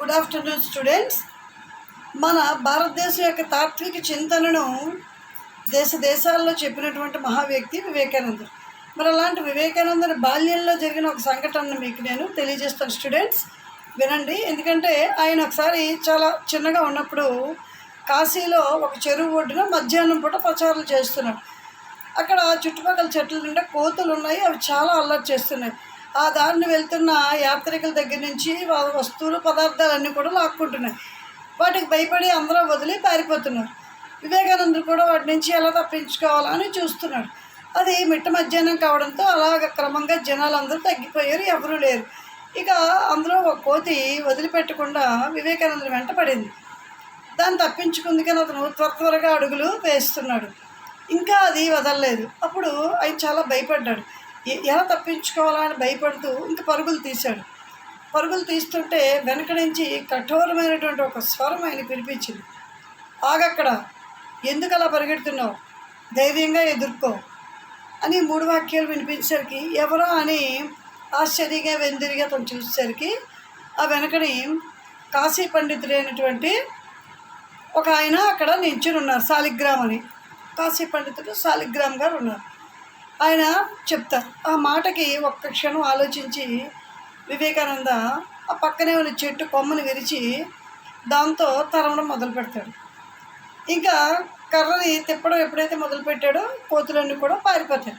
Good afternoon students మన భారతదేశం యొక్క తాత్విక చింతనను దేశ దేశాల్లో చెప్పినటువంటి మహా వ్యక్తి మరి అలాంటి వివేకానందుని బాల్యంలో జరిగిన ఒక సంఘటనను మీకు నేను తెలియజేస్తాను స్టూడెంట్స్ వినండి. ఎందుకంటే ఆయన ఒకసారి చాలా చిన్నగా ఉన్నప్పుడు కాశీలో ఒక చెరువు ఒడ్డున మధ్యాహ్నం పూట ప్రచారం చేస్తున్నాడు అక్కడ చుట్టుపక్కల చెట్ల నిండా కోతులు ఉన్నాయి అవి చాలా అల్లరి చేస్తున్నాయి. ఆ దారిని వెళ్తున్న యాత్రికుల దగ్గర నుంచి వాళ్ళ వస్తువులు పదార్థాలన్నీ కూడా లాక్కుంటున్నాయి. వాటికి భయపడి అందరూ వదిలి పారిపోతున్నారు. వివేకానందుడు కూడా వాటి నుంచి ఎలా తప్పించుకోవాలని చూస్తున్నాడు. అది మిట్ట మధ్యాహ్నం కావడంతో అలాగ క్రమంగా జనాలు అందరూ తగ్గిపోయారు ఎవరూ లేరు. ఇక అందులో ఒక కోతి వదిలిపెట్టకుండా వివేకానందుని వెంట పడింది. దాన్ని తప్పించుకుంది కానీ అతను త్వర త్వరగా అడుగులు వేస్తున్నాడు. ఇంకా అది వదలలేదు. అప్పుడు ఆయన చాలా భయపడ్డాడు. ఎలా తప్పించుకోవాలా అని భయపడుతూ ఇంకా పరుగులు తీశాడు. పరుగులు తీస్తుంటే వెనక నుంచి కఠోరమైనటువంటి ఒక స్వరం ఆయన పిలిపించింది ఆగక్కడ ఎందుకు అలా పరిగెడుతున్నావు? ధైర్యంగా ఎదుర్కో అని మూడు వాక్యాలు వినిపించేసరికి ఎవరో అని ఆశ్చర్యంగా వెందిరిగా అతను చూసేసరికి ఆ వెనకని కాశీ పండితుడైనటువంటి ఒక ఆయన అక్కడ నించుని ఉన్నారు సాలిగ్రామ్ అని. కాశీ పండితుడు సాలిగ్రామ్ గారు ఉన్నారు. ఆయన చెప్తారు ఆ మాటకి ఒక్క క్షణం ఆలోచించి వివేకానంద ఆ పక్కనే ఉన్న చెట్టు కొమ్మను విరిచి దాంతో తరవడం మొదలు పెడతాడు. ఇంకా కర్రని తిప్పడం ఎప్పుడైతే మొదలు పెట్టాడో కోతులన్నీ కూడా పారిపోతాయి.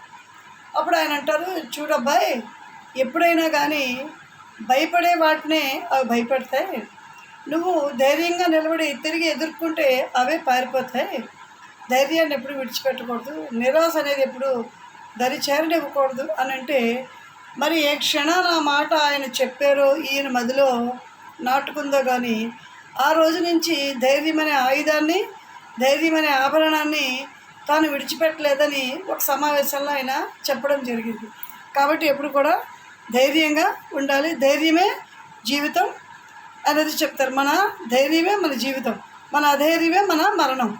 అప్పుడు ఆయన అంటారు చూడబ్బాయి ఎప్పుడైనా కానీ భయపడే వాటినే అవి భయపడతాయి. నువ్వు ధైర్యంగా నిలబడి తిరిగి ఎదుర్కొంటే అవే పారిపోతాయి. ధైర్యాన్ని ఎప్పుడు విడిచిపెట్టకూడదు. నిరాశ అనేది ఎప్పుడు దరి చేరనివ్వకూడదు అని అంటే మరి ఏ క్షణాన ఆ మాట ఆయన చెప్పారో ఈయన మదిలో నాటుకుందో కానీ ఆ రోజు నుంచి ధైర్యమనే ఆయుధాన్ని ధైర్యమనే ఆభరణాన్ని తాను విడిచిపెట్టలేదని ఒక సమావేశంలో ఆయన చెప్పడం జరిగింది. కాబట్టి ఎప్పుడు కూడా ధైర్యంగా ఉండాలి. ధైర్యమే జీవితం అనేది చెప్తారు. మన ధైర్యమే మన జీవితం. మన అధైర్యమే మన మరణం.